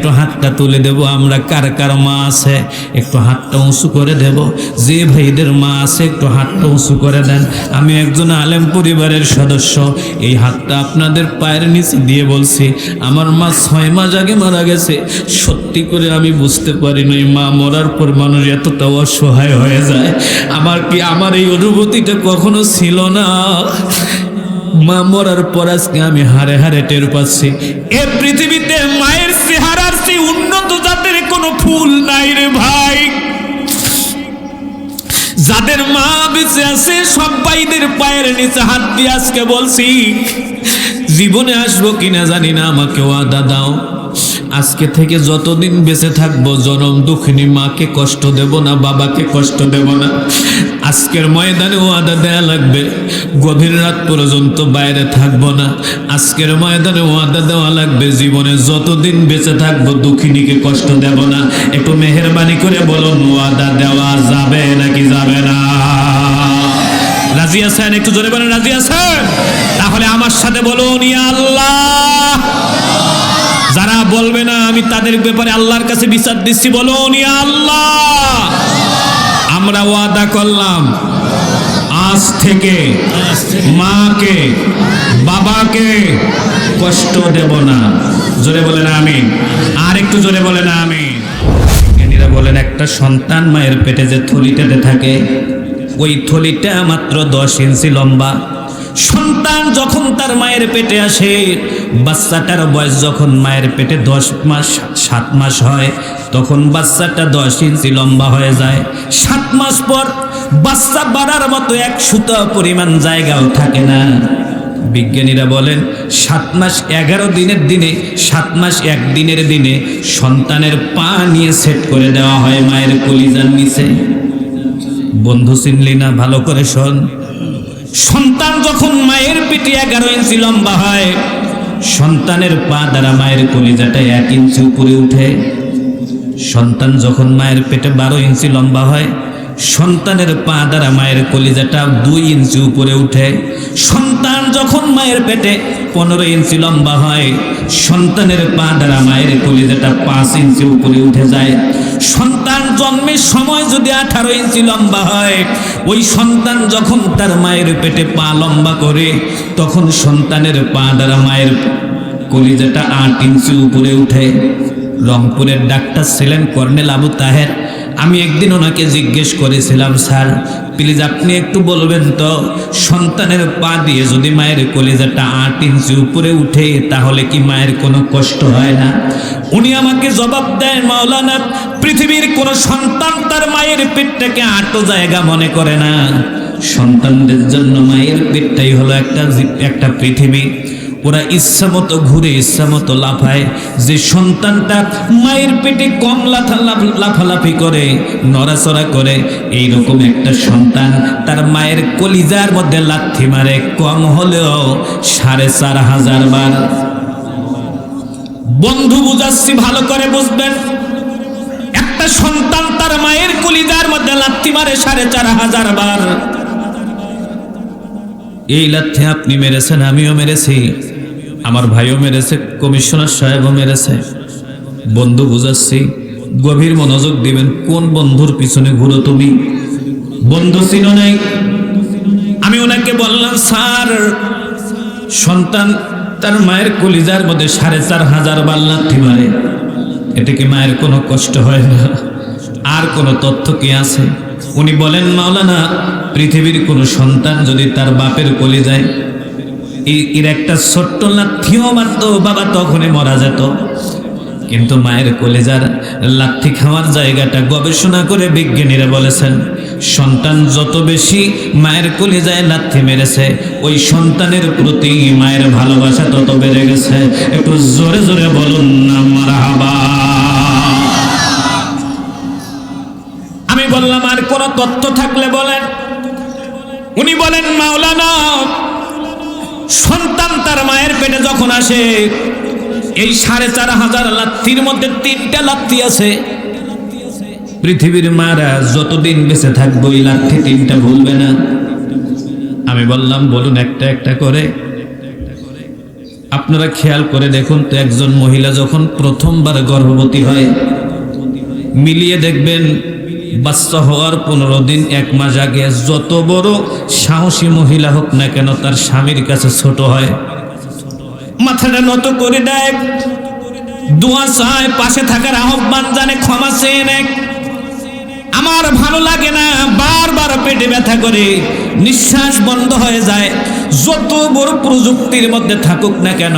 একটু হাতটা তুলে দেব, আমরা কার কার মা আছে? একটু হাতটা উঁচু করে দেব। যে ভাইদের মা আছে, একটু হাতটা উঁচু করে দেন। আমি একজন আলেম পরিবারের সদস্য, এই হাতটা আপনাদের পায়ের নিচে দিয়ে বলছি, আমার মা ছয় মাস আগে মারা গেছে। সত্যি করে আমি বুঝতে পারি পারিনি মা মরার পর মানুষ এতটা অসহায় হয়ে যায়। আমার কি, আমার এই অনুভূতিটা কখনো ছিল না? মা মরার পর আজকে আমি হারে হারে টের পাচ্ছি। এ পৃথিবীতে মায়ের জাতের ফুল নাই রে ভাই। যাদের মা বেঁচে আছে, সব ভাইদের পায়ের নিচে হাত দিয়ে আজকে বলছি, জীবনে আসব কিনা জানি না, আমাকে ওয়াদা দাও। আজকে থেকে যতদিন বেঁচে থাকব, জনম দুঃখিনী মাকে কষ্ট দেব না, বাবাকে কষ্ট দেব না। আজকের ময়দানে ওয়াদা দেয়া লাগবে, গভীর রাত পর্যন্ত বাইরে থাকব না। আজকের ময়দানে ওয়াদা দেওয়া লাগবে, জীবনে যতদিন বেঁচে থাকব, দুঃখিনীকে কষ্ট দেব না। একটু মেহরবানি করে বলুন, ওয়াদা দেওয়া যাবে নাকি যাবে না? রাজি আছেন? একটু জোরে বলেন, রাজি আছেন? তাহলে আমার সাথে বলুন, ইয়া আল্লাহ। যারা বলবে আমি তাদের ব্যাপারে আল্লাহর কাছে বিচার দিচ্ছি, বলুন আল্লাহ। আমরা ওয়াদা করলাম, আজ থেকে মাকে, বাবাকে কষ্ট দেব না। জোরে বলেন আমি আর একটু জোরে বলেন আমি জ্ঞানীরা বলেন, একটা সন্তান মায়ের পেটে যে থলিটাতে থাকে, ওই থলিটা মাত্র দশ ইঞ্চি লম্বা। সন্তান যখন তার মায়ের পেটে আসে বাচ্চাটার বয়স যখন মায়ের পেটে দশ মাস, সাত মাস হয়, তখন বাচ্চাটা দশ ইঞ্চি লম্বা হয়ে যায়। সাত মাস পর বাচ্চা বাড়ার মতো এক সুতো পরিমাণ জায়গাও থাকে না। বিজ্ঞানীরা বলেন, সাত মাস এগারো দিনের দিনে, সাত মাস এক দিনের দিনে সন্তানের পা নিয়ে সেট করে দেওয়া হয় মায়ের কলিজার নিচে। বন্ধু চিনলি না? ভালো করে শোন। সন্তান যখন মায়ের পেটে এগারো ইঞ্চি লম্বা হয় সন্তানের পা দ্বারা মায়ের কলিজাটা এক ইঞ্চি উপরে উঠে, সন্তান যখন মায়ের পেটে বারো ইঞ্চি লম্বা হয়, সন্তানের পা দ্বারা মায়ের কলিজাটা দুই ইঞ্চি উপরে উঠে, সন্তান যখন মায়ের পেটে পনেরো ইঞ্চি লম্বা হয়, সন্তানের পা দ্বারা মায়ের কলিজাটা পাঁচ ইঞ্চি উপরে উঠে যায়, সন্তান জন্মের সময় যদি আঠারো ইঞ্চি লম্বা হয়, ওই সন্তান যখন তার মায়ের পেটে পা লম্বা করে, তখন সন্তানের পা দ্বারা মায়ের কলিজাটা আট ইঞ্চি উপরে উঠে। রংপুরের ডাক্তার ছিলেন কর্নেল আবু তাহের। আমি একদিন ওনাকে জিজ্ঞেস করেছিলাম, স্যার প্লিজ আপনি একটু বলবেন তো, সন্তানের পা দিয়ে যদি মায়ের কলিজাটা আট ইঞ্চি উপরে উঠে, তাহলে কি মায়ের কোনো কষ্ট হয় না? উনি আমাকে জবাব দেন, মাওলানা, পৃথিবীর কোনো সন্তান তার মায়ের পেটটাকে আটো জায়গা মনে করে না। সন্তানদের জন্য মায়ের পেটটাই হলো একটা একটা পৃথিবী। ওরা ইচ্ছা মতো ঘুরে, ইচ্ছা মতো লাফায়। যে সন্তানটা মায়ের পেটে কম লাফা লাফালাফি করে, নড়াচড়া করে এই রকম একটা সন্তান তার মায়ের কলিজার মধ্যে লাথি মারে, কম হলেও সাড়ে চার হাজার বার। বন্ধু বুঝাচ্ছি, ভালো করে বুঝবেন। একটা সন্তান তার মায়ের কলিজার মধ্যে লাথি মারে সাড়ে চার হাজার বার। এই লাথি আপনি মেরেছেন, আমিও মেরেছি। আমার ভাইও মেরেছে, কমিশনার সাহেবও মেরেছে। বন্ধু বুঝাচ্ছি, গভীর মনোযোগ দিবেন, কোন বন্ধুর পিছনে ঘুরো তুমি? বন্ধু ছিল নাই? আমি ওনাকে বললাম, স্যার, সন্তান তার মায়ের কলিজার মধ্যে সাড়ে চার হাজার বার লাথি মারে। এতে কি মায়ের কোনো কষ্ট হয় না? আর কোনো তথ্য কি আছে? উনি বলেন, মাওলানা, পৃথিবীর কোনো সন্তান যদি তার বাপের কলি যায় এই- এর একটা ছোট্ট লাথিও মারতো, বাবা তখনই মারা যেত। কিন্তু মায়ের কলেজার লাথি খাওয়ার জায়গাটা গবেষণা করে বিজ্ঞানীরা বলেছেন, সন্তান যত বেশি মায়ের কলেজায় লাথি মেরেছে, ওই সন্তানের প্রতি মায়ের ভালোবাসা তত বেড়ে গেছে। একটু জোরে জোরে বলুন না, মারহাবা। আমি বললাম, আর কোন তথ্য থাকলে বলেন। উনি বলেন, মাওলানা সন্তান তার মায়ের পেটে যখন আসে, এই সাড়ে চার হাজার লাত্তির মধ্যে তিনটা লাত্তি আছে। পৃথিবীর মারা যতদিন বেঁচে থাকব, এই লাত্তি তিনটা ভুলবে না। আমি বললাম, বলুন একটা একটা করে। আপনারা খেয়াল করে দেখুন তো, একজন মহিলা যখন প্রথমবার গর্ভবতী হয়, মিলিয়ে দেখবেন বাচ্চা হওয়ার পনেরো দিন, এক মাস আগে যত বড় সাহসী মহিলা হোক না কেন, তার স্বামীর কাছে ছোট হয়। মাথাটা নত করে দেয় দোয়া চায়, পাশে থাকার আহ্বান জানে, ক্ষমা চেয়ে নেয় আমার ভালো লাগে না, বারবার পেটে ব্যথা করে, নিঃশ্বাস বন্ধ হয়ে যায়। যত বড় প্রযুক্তির মধ্যে থাকুক না কেন,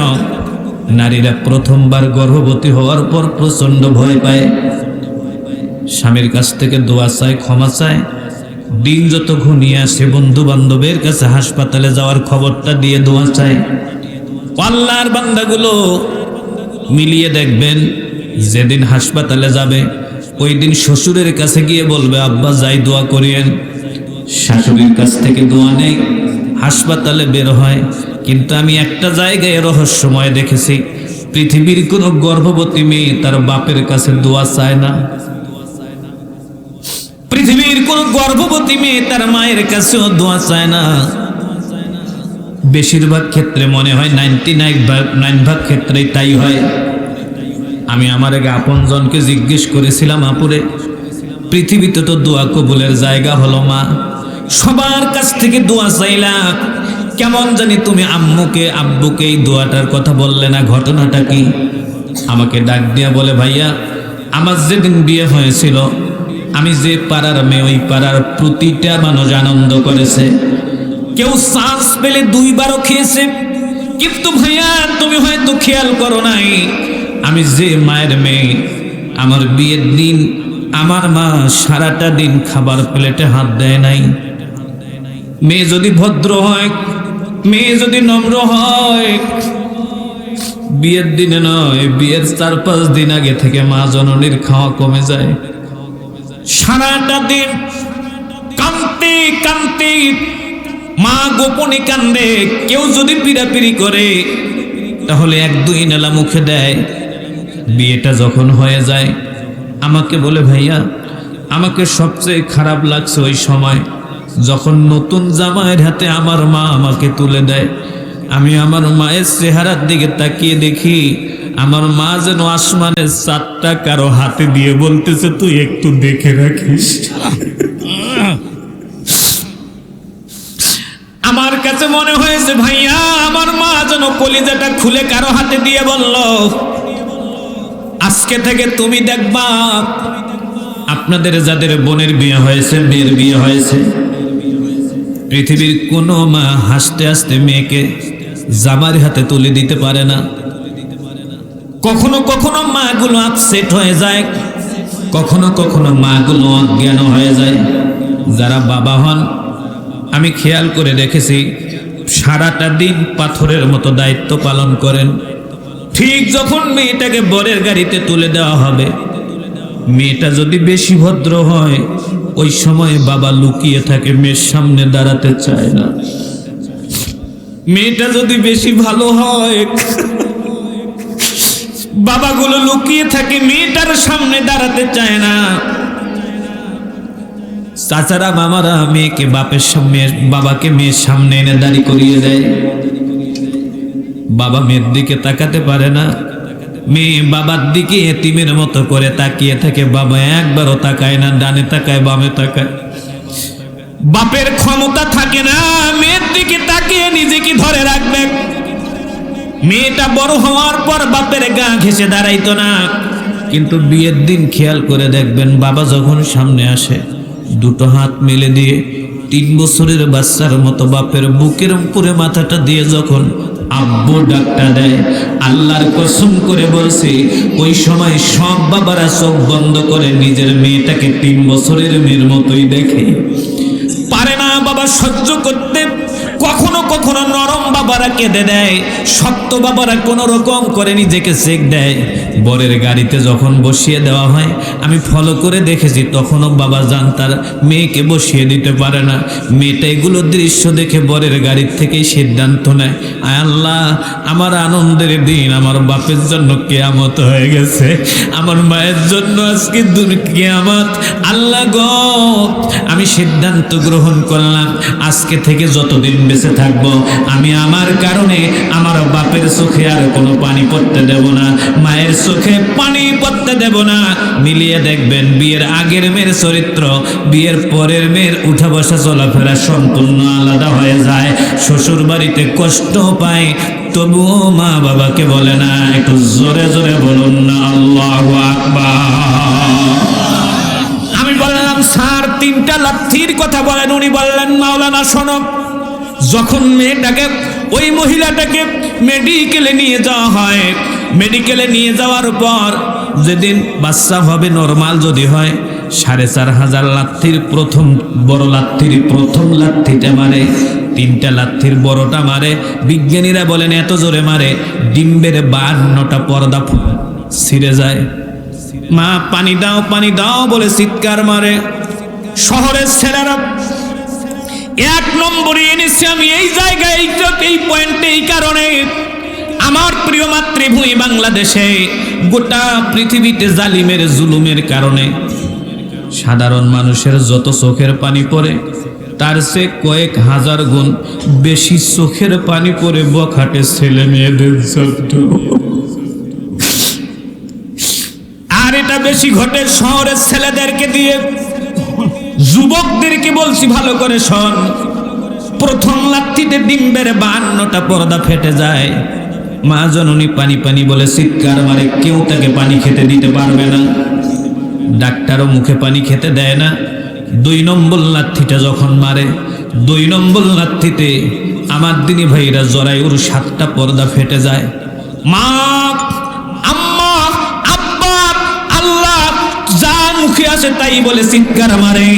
নারীরা প্রথমবার গর্ভবতী হওয়ার পর প্রচণ্ড ভয় পায়। স্বামীর কাছ থেকে দোয়া চায় ক্ষমা চায় দিন যত ঘনিয়ে আসে বন্ধু বান্ধবের কাছে হাসপাতালে যাওয়ার খবরটা দিয়ে দোয়া চায় পাল্লার বান্দাগুলো মিলিয়ে দেখবেন, যেদিন হাসপাতালে যাবে ওই দিন শ্বশুরের কাছে গিয়ে বলবে, আব্বা, যাই দোয়া করিয়েন। শাশুড়ির কাছ থেকে দোয়া নেই, হাসপাতালে বের হয়। কিন্তু আমি একটা জায়গায় রহস্যময় দেখেছি, পৃথিবীর কোনো গর্ভবতী মেয়ে তার বাপের কাছে দোয়া চায় না। কোন গর্ভবতী মেয়ে তার মায়ের কাছেও দোয়া চায় না। বেশিরভাগ ক্ষেত্রে মনে হয় নাইনটি নাইন ভাগ ক্ষেত্রেই তাই হয়। আমি আমার আগে আপনজনকে জিজ্ঞেস করেছিলাম, আপুরে, পৃথিবীতে তো দোয়া কবুলের জায়গা হলো মা। সবার কাছ থেকে দোয়া চাইলাম। কেমন জানি তুমি আম্মুকে, আব্বুকে এই দোয়াটার কথা বললে না, ঘটনাটা কি? আমাকে ডাক দিয়া বলে, ভাইয়া, আমার যেদিন বিয়ে হয়েছিল আমি যে পাড়ার মেয়ে, ওই পাড়ার প্রতিটা মানুষ আনন্দ করেছে। কেউ শ্বাস পেলে দুইবারও খেয়েছে। কিন্তু ভাইয়া, তুমি হয়তো খেয়াল করো নাই, আমি যে মায়ের মেয়ে, আমার বিয়ের দিন, আমার মা সারাটা দিন খাবার প্লেটে হাত দেয় নাই। মেয়ে যদি ভদ্র হয়, মেয়ে যদি নম্র হয়, বিয়ের দিনে নয়, বিয়ের চার পাঁচ দিন আগে থেকে মা জননীর খাওয়া কমে যায়। সারাটা দিন কান্তি কান্তি। মা গোপনে কান্দে, কেউ যদি পিড়াপিড়ি করে, তাহলে এক দুই নেলা মুখে দেয়। বিয়েটা যখন হয়ে যায়, আমাকে বলে, ভাইয়া, আমাকে সবচেয়ে খারাপ লাগছে ওই সময় যখন নতুন জামাইয়ের হাতে আমার মা আমাকে তুলে দেয়। আমি আমার মায়ের চেহারার দিকে তাকিয়ে দেখি আমার মা যেন আসমানের চারটা কারও হাতে দিয়ে বলতেছে, তুই একটু দেখে রাখিস। আমার কাছে মনে হয়েছে, ভাইয়া, আমার মা যেন কলিজাটা খুলে কারও হাতে দিয়ে বলল, আজকে থেকে তুমি দেখবা, আপনাদের যাদের বোনের বিয়ে হয়েছে, মেয়ের বিয়ে হয়েছে, পৃথিবীর কোনো মা হাসতে হাসতে মেয়েকে জামার হাতে তুলে দিতে পারে না। কখনো কখনো মাগুলো আপসেট হয়ে যায়। কখনো কখনো মাগুলো অজ্ঞান হয়ে যায়। যারা বাবা হন, আমি খেয়াল করে দেখেছি, সারাটা দিন পাথরের মতো দায়িত্ব পালন করেন। ঠিক যখন মেয়েটাকে বরের গাড়িতে তুলে দেওয়া হবে, মেয়েটা যদি বেশি ভদ্র হয়, ওই সময় বাবা লুকিয়ে থাকে, মেয়ের সামনে দাঁড়াতে চায় না। মেয়েটা যদি বেশি ভালো হয় বাবাগুলো লুকিয়ে থাকে, মেয়েটার সামনে দাঁড়াতে চায় না। চাচারা, মামারা মেয়েকে বাপের সামনে, বাবাকে মেয়ের সামনে এনে দাঁড়ি করিয়ে দেয়। বাবা মেয়ের দিকে তাকাতে পারে না। মেয়ে বাবার দিকে এতিমের মতো করে তাকিয়ে থাকে। বাবা একবারও তাকায় না, ডানে তাকায়, বামে তাকায়। বাপের ক্ষমতা থাকে না, মেয়ের দিকে তাকিয়ে নিজেকে ধরে রাখবে। মেয়েটা বড় হওয়ার পর বাপের গা ঘেসে দাঁড়াইতো না। কিন্তু বিয়ের দিন খেয়াল করে দেখবেন বাবা যখন সামনে আসে, দুটো হাত মেলে দিয়ে তিন বছরের বাচ্চার মতো বাপের বুকের উপরে মাথাটা দিয়ে যখন আব্বু ডাকটা দেয়, আল্লাহর কসম করে বলছি, ওই সময় সব বাবারা চোখ বন্ধ করে নিজের মেয়েটাকে তিন বছরের মেয়ের মতোই দেখে। পারে না বাবা সহ্য করতে কখনো কখনো নরম বাবারা কেঁদে দেয় শক্ত বাবারা কোনো রকম করে নিজেকে সেক দেয়। বরের গাড়িতে যখন বসিয়ে দেওয়া হয়, আমি ফলো করে দেখেছি, তখনও বাবা যান তার মেয়েকে বসিয়ে দিতে পারে না। মেয়েটা এগুলো দৃশ্য দেখে বরের গাড়ির থেকেই সিদ্ধান্ত নেয়, আয় আল্লাহ, আমার আনন্দের দিন, আমার বাপের জন্য কেয়ামত হয়ে গেছে, আমার মায়ের জন্য আজকে দূর কেয়ামত, আল্লাহ গ। আমি সিদ্ধান্ত গ্রহণ করলাম, আজকে থেকে যতদিন বেঁচে থাকব, আমি আমার কারণে আমার বাপের চোখে আর কোনো পানি পড়তে দেব না, মায়ের চোখে পানি পড়তে দেব না। মিলিয়ে দেখবেন, বিয়ের আগের মেয়ের চরিত্র, বিয়ের পরের মেয়ের উঠা বসা চলাফেরা সম্পূর্ণ আলাদা হয়ে যায়। শ্বশুর বাড়িতে কষ্ট পায়, তবুও মা বাবাকে বলে না, একটু জোরে জোরে বলুন না, আল্লাহ আমি বললাম, স্যার, তিনটা লাথির কথা বলেন। উনি বললেন, মাওলানা, শোনো, যখন মেয়েটাকে, ওই মহিলাটাকে মেডিকেলে নিয়ে যাওয়া হয় মেডিকেলে নিয়ে যাওয়ার পর যেদিন বাচ্চা হবে নর্মাল যদি হয়, সাড়ে চার হাজার লাথির প্রথম বড় লাথির প্রথম লাথিটা মারে, তিনটা লাথির বড়টা মারে। বিজ্ঞানীরা বলেন এত জোরে মারে, ডিম্বের বান্নটা পর্দা ছিঁড়ে যায়। মা, পানি দাও পানি দাও বলে চিৎকার মারে। শহরের ছেলেরা, এক নম্বরে এনেছি আমি, এই জায়গায় এই পয়েন্টে এই কারণে আমার প্রিয় মাতৃভূমি বাংলাদেশে গোটা পৃথিবীতে জালিমের জুলুমের কারণে সাধারণ মানুষের যত চোখের পানি পড়ে, তার সে কয়েক হাজার গুণ বেশি চোখের পানি পড়ে বখাটে ছেলে মেয়েদের আর এটা বেশি ঘটে শহরের ছেলেদেরকে দিয়ে, যুবকদেরকে বলছি ভালো করে শোন। প্রথম লাত্তিতে ডিম্বের বান্নটা পর্দা ফেটে যায়। মা জননী পানি পানি বলে চিৎকার মারে, কেউ তাকে পানি খেতে দিতে পারবে না। ডাক্তারও মুখে পানি খেতে দেয় না। দুই নম্বর লাথিটা যখন মারে, দুই নম্বর লাথিতে আমার দিনী ভাইরা জরায়ুর সাতটা পর্দা ফেটে যায়। মা আল্লাহ, যা মুখে আসে তাই বলে চিৎকার মারে।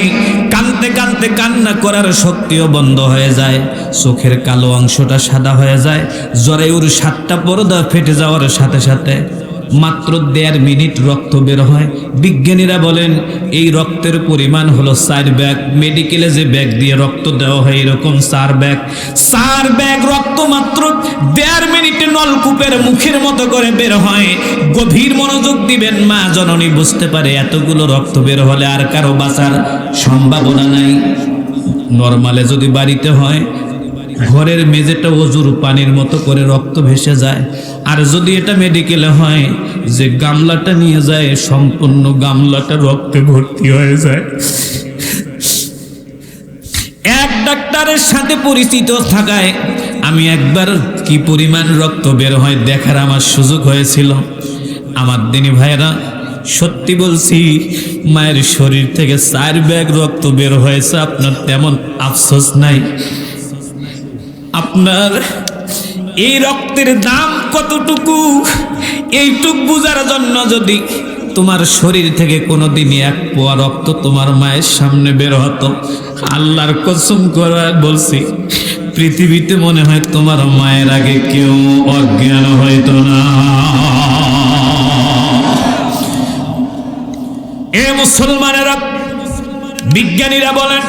কানতে কানতে কান্না করার শক্তিও বন্ধ হয়ে যায়। চোখের কালো অংশটা সাদা হয়ে যায়। জরায়ুর সাতটা পর্দা ফেটে যাওয়ার সাথে সাথে মাত্র দেড় মিনিট রক্ত বের হয়। বিজ্ঞানীরা বলেন, এই রক্তের পরিমাণ হলো চার ব্যাগ। মেডিকেলে যে ব্যাগ দিয়ে রক্ত দেওয়া হয়, এরকম চার ব্যাগ। চার ব্যাগ রক্ত মাত্র দেড় মিনিটে নলকূপের মুখের মতো করে বের হয়। গভীর মনোযোগ দিবেন মা, জননী বুঝতে পারে এতগুলো রক্ত বের হলে আর কারও বাঁচার সম্ভাবনা নাই। নর্মালে যদি বাড়িতে হয় ঘরের মেঝেটা অজুর, পানির মতো করে রক্ত ভেসে যায়। আর যদি এটা মেডিকেলে হয়, যে গামলাটা নিয়ে যায়, সম্পূর্ণ গামলাটা রক্তে ভর্তি হয়ে যায়। এক ডাক্তারের সাথে পরিচিত থাকায় আমি একবার কি পরিমাণ রক্ত বের হয় দেখার আমার সুযোগ হয়েছিল। আমার দিনী ভাইরা সত্যি বলছি, মায়ের শরীর থেকে চার ব্যাগ রক্ত বের হয়েছে, আপনার তেমন আফসোস নাই। আপনার এই রক্তের দাম কতটুকু? এইটুক বুঝার জন্য যদি তোমার শরীর থেকে কোনোদিন এক পোয়া রক্ত তোমার মায়ের সামনে বের হতো। আল্লাহর কসম করা বলছি, পৃথিবীতে মনে হয় তোমার মায়ের আগে কেউ অজ্ঞান হইতো না। এ মুসলমানেরা, বিজ্ঞানীরা বলেন,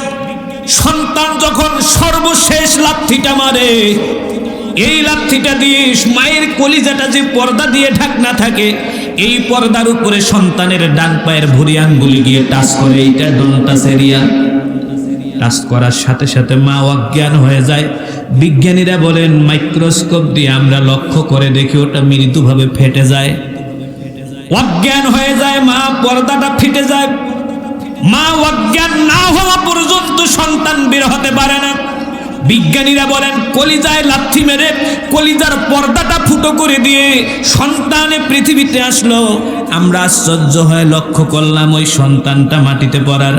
সন্তান যখন সর্বশেষ লাথিটা মারে। এই লাথিটা দিয়ে মায়ের কলিজাটা যে পর্দা দিয়ে ঢাকনা থাকে, এই পর্দার উপরে সন্তানের ডান পায়ের ভুরি আঙ্গুলি গিয়ে টাচ করে, এইটা ডোনটাস এরিয়া টাচ করার সাথে সাথে মা অজ্ঞান হয়ে যায়। বিজ্ঞানীরা বলেন, মাইক্রোস্কোপ দিয়ে আমরা লক্ষ্য করে দেখি, ওটা মৃদুভাবে ফেটে যায়। অজ্ঞান হয়ে যায় মা, পর্দাটা ফিটে যায়। মা অজ্ঞান না হওয়া পর্যন্ত সন্তান বের হতে পারে না। বিজ্ঞানীরা বলেন, কলিজায় লাথি মেরে কলিজার পর্দাটা ফুটো করে দিয়ে সন্তানে পৃথিবীতে আসলো। আমরা আশ্চর্য হয়ে লক্ষ্য করলাম ওই সন্তানটা মাটিতে পড়ার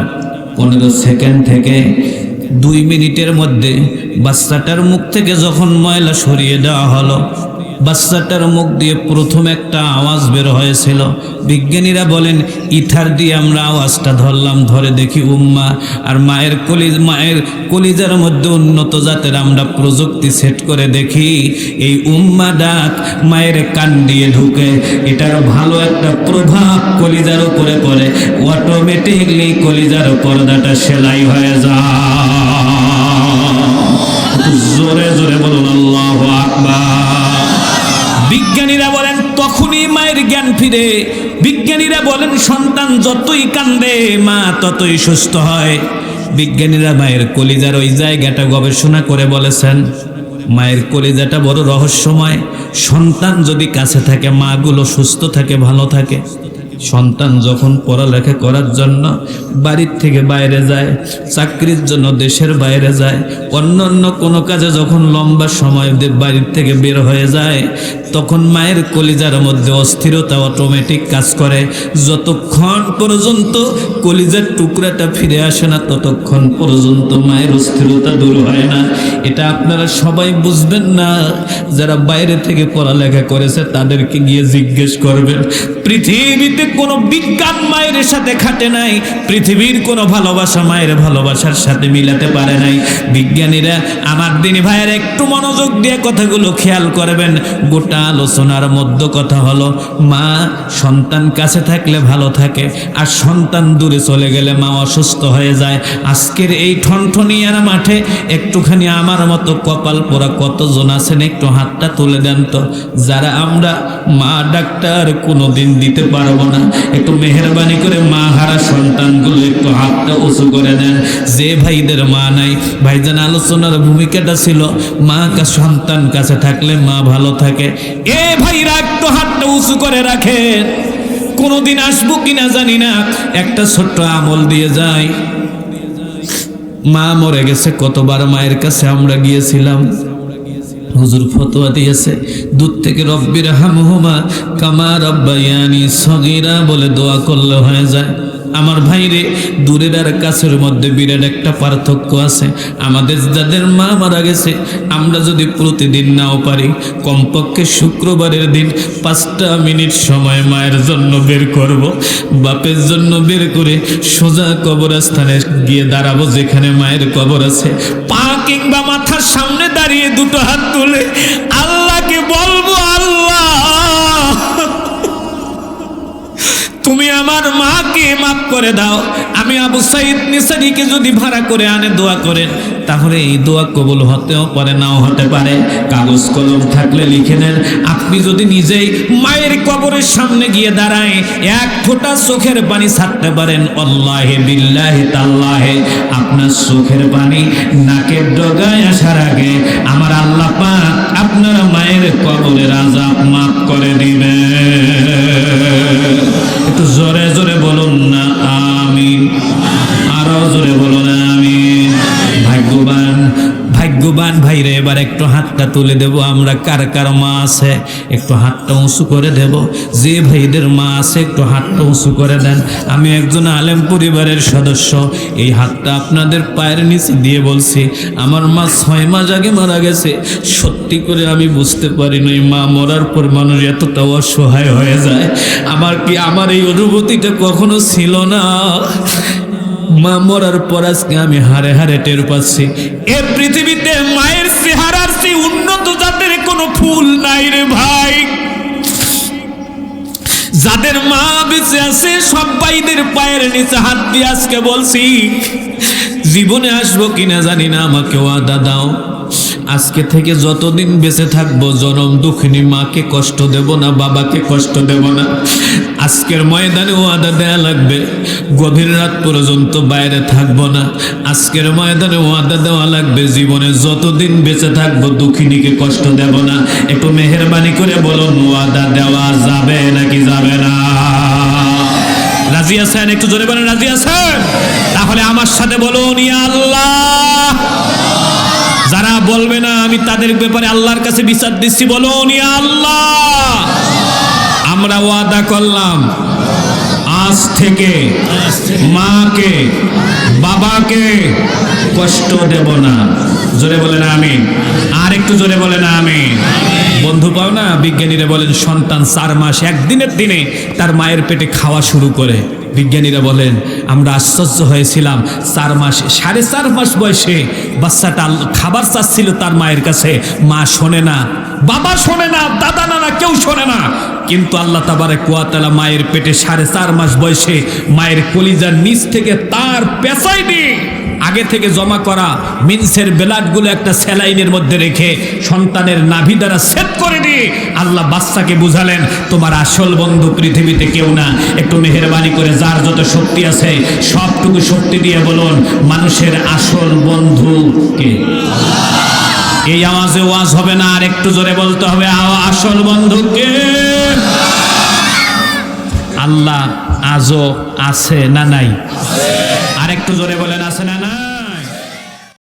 পনেরো সেকেন্ড থেকে দুই মিনিটের মধ্যে বাচ্চাটার মুখ থেকে যখন ময়লা সরিয়ে দেওয়া হলো বাচ্চাটার মুখ দিয়ে প্রথম একটা আওয়াজ বের হয়েছিল। বিজ্ঞানীরা বলেন, ইথার দিয়ে আমরা আওয়াজটা ধরলাম, ধরে দেখি উম্মা আর মায়ের কলি, মায়ের কলিজার মধ্যে উন্নত জাতের আমরা প্রযুক্তি সেট করে দেখি, এই উম্মা ডাক মায়ের কান দিয়ে ঢুকে। এটার ভালো একটা প্রভাব কলিজার উপরে পড়ে, অটোমেটিকলি কলিজার পর্দাটা সেলাই হয়ে যায়। জোরে জোরে বলুন, আল্লাহ আকবার। বিজ্ঞানীরা বলেন তখনই মায়ের জ্ঞান ফিরে। বিজ্ঞানীরা বলেন, সন্তান যতই কান্দে, মা ততই সুস্থ হয়। বিজ্ঞানীরা মায়ের কলিজার ওই জায়গাটা গবেষণা করে বলেছেন, মায়ের কলিজাটা বড় রহস্যময়। সন্তান যদি কাছে থাকে, মাগুলো সুস্থ থাকে, ভালো থাকে। সন্তান যখন পড়ালেখা করার জন্য বাড়ির থেকে বাইরে যায়, চাকরির জন্য দেশের বাইরে যায় অন্য অন্য কোনো কাজে যখন লম্বা সময় বাড়ির থেকে বের হয়ে যায়, তখন মায়ের কলিজার মধ্যে অস্থিরতা অটোমেটিক কাজ করে। যতক্ষণ পর্যন্ত কলিজার টুকরাটা ফিরে আসে না, ততক্ষণ পর্যন্ত মায়ের অস্থিরতা দূর হয় না। এটা আপনারা সবাই বুঝবেন না। যারা বাইরে থেকে পড়ালেখা করেছে, তাদেরকে গিয়ে জিজ্ঞেস করবেন, পৃথিবীতে কোনো বিজ্ঞান মায়ের সাথে খাটে নাই, পৃথিবীর কোনো ভালোবাসা মায়ের ভালোবাসার সাথে মিলাতে পারে নাই। বিজ্ঞানীরা, আমার দিনী ভাইয়ের একটু মনোযোগ দিয়ে কথাগুলো খেয়াল করবেন। গোটা আলোচনার মধ্য কথা হলো, মা সন্তান কাছে থাকলে ভালো থাকে, আর সন্তান দূরে চলে গেলে মা অসুস্থ হয়ে যায়। আজকের এই ঠনঠনিয়ার মাঠে একটুখানি আমার মতো কপাল পোড়া কতজন আছেন একটু হাতটা তুলে দেন তো। যারা আমরা মা ডাক্তার কোনোদিন দিতে পারব না। একটু মেহরবানি করে মা হারা সন্তানগুলো একটু হাতটা উঁচু করে যে ভাইদের মা নাই, ভাইজান আলোচনার ভূমিকাটা ছিল, মা কা সন্তান কাছে থাকলে মা ভালো থাকে। এ ভাইরা একটু হাতটা উঁচু করে রাখেন। কোনোদিন আসব কিনা জানি না। একটা ছোট্ট আমল দিয়ে যায় মা মরে গেছে, কতবার মায়ের কাছে আমরা গিয়েছিলাম। হুজুর ফতোয়া দিয়েছে দুধ থেকে রব্বির হামহুমা কামা রব্বায়ানি সগিরা বলে দোয়া করলে হয়ে যায়। আমার ভাইরে, দূরের আর কাছের মধ্যে বিরাট একটা পার্থক্য আছে। আমাদের যাদের মা মারা গেছে, আমরা যদি প্রতিদিন নাও পারি, কমপক্ষে শুক্রবারের দিন পাঁচটা মিনিট সময় মায়ের জন্য বের করব। বাপের জন্য বের করে সোজা কবরস্থানে গিয়ে দাঁড়াবো, যেখানে মায়ের কবর আছে। পা কিংবা মাথার সামনে দাঁড়িয়ে দুটো হাত তুলে আল্লাহকে বলব, আল্লাহ! তুমি আমার মাকে মাফ করে দাও। আমি আবু সাইদ নিসারিকে যদি ভাড়া করে আনে, দোয়া করেন। তাহলে এই দোয়া কবুল হতেও পারে, নাও হতে পারে। কাগজ কলম থাকলে লিখে নেন। আপনি যদি নিজেই মায়ের কবরের সামনে গিয়ে দাঁড়ায়, এক ফোঁটা চোখের পানি ছাড়তে পারেন। অল্লাহে বিল্লাহে, তাল্লাহে। আপনার চোখের পানি নাকের ডগায় আসার আগে আমার আল্লাহ পাক আপনার মায়ের কবরের আজাব মাফ করে দিবে একটু জোরে এবার একটু হাতটা তুলে দেব, আমরা কার কার মা আছে? একটু হাতটা উঁচু করে দেব। যে ভাইদের মা আছে, একটু হাতটা উঁচু করে দেন। আমি একজন আলেম পরিবারের সদস্য, এই হাতটা আপনাদের পায়ের নিচে দিয়ে বলছি, আমার মা ছয় মাস আগে মারা গেছে। সত্যি করে আমি বুঝতে পারি পারিনি মা মরার পর মানুষ এতটা অসহায় হয়ে যায়। আমার কি, আমার এই অনুভূতিটা কখনো ছিল না? মা মরার পর আজকে আমি হারে হারে টের পাচ্ছি। এ পৃথিবীতে মায়ের চেহারার চেয়ে উন্নত জাতের কোনো ফুল নাই রে ভাই। যাদের মা বেঁচে আছে, সব ভাইদের পায়ের নিচে হাত দিয়ে আজকে বলছি, জীবনে আসব কিনা জানি না আমাকে ওয়াদা দাও। আজকে থেকে যতদিন বেঁচে থাকব, জনম দুঃখিনী মাকে কষ্ট দেব না, বাবাকে কষ্ট দেব না। আজকের ময়দানে ওয়াদা দেয়া লাগবে, গভীর রাত পর্যন্ত বাইরে থাকব না। আজকের ময়দানে ওয়াদা দেওয়া লাগবে, জীবনে যতদিন বেঁচে থাকব, দুঃখিনীকে কষ্ট দেব না। একটু মেহরবানি করে বলুন, ওয়াদা দেওয়া যাবে নাকি যাবে না? রাজি আছেন একটু জোরে বলেন রাজি আছেন তাহলে আমার সাথে বলুন, ইয়া আল্লাহ। বলবে না, আমি তাদের ব্যাপারে আল্লাহর কাছে বিচার দিচ্ছি ইয়া আল্লাহ! আমরা ওয়াদা করলাম, আজ থেকে মাকে, বাবাকে কষ্ট দেব না। জোরে বলেন আমি আর একটু জোরে বলেন আমি বন্ধু পাও না, বিজ্ঞানীরা বলেন, সন্তান চার মাস, একদিনের দিনে তার মায়ের পেটে খাওয়া শুরু করে। বিজ্ঞানীরা বলেন, আমরা আশ্চর্য হয়েছিলাম চার মাস, সাড়ে চার মাস বয়সে বাচ্চাটা খাবার চাচ্ছিল তার মায়ের কাছে। মা শোনে না, বাবা শোনে না, দাদা নানা কেউ শোনে না। কিন্তু আল্লাহ তাবারে কুয়াতালা মায়ের পেটে সাড়ে চার মাস বয়সে মায়ের কলিজার নিচ থেকে তার পেঁচাই দিয়ে আগে থেকে জমা করা মিন্সের বেলাটগুলো একটা স্যালাইনের মধ্যে রেখে সন্তানের নাভি দ্বারা সেট করে দিয়ে আল্লাহ বাচ্চাকে বুঝালেন, তোমার আসল বন্ধু পৃথিবীতে কেউ না। একটু মেহরবানি করে যার যত শক্তি আছে, সবটুকু শক্তি দিয়ে বলুন, মানুষের আসল বন্ধু কে? এই আওয়াজে ওয়াজ হবে না, আর একটু জোরে বলতে হবে আসল বন্ধু কে? আল্লাহ আজও আছে না নাই? আর একটু জোরে বলেন, আছে না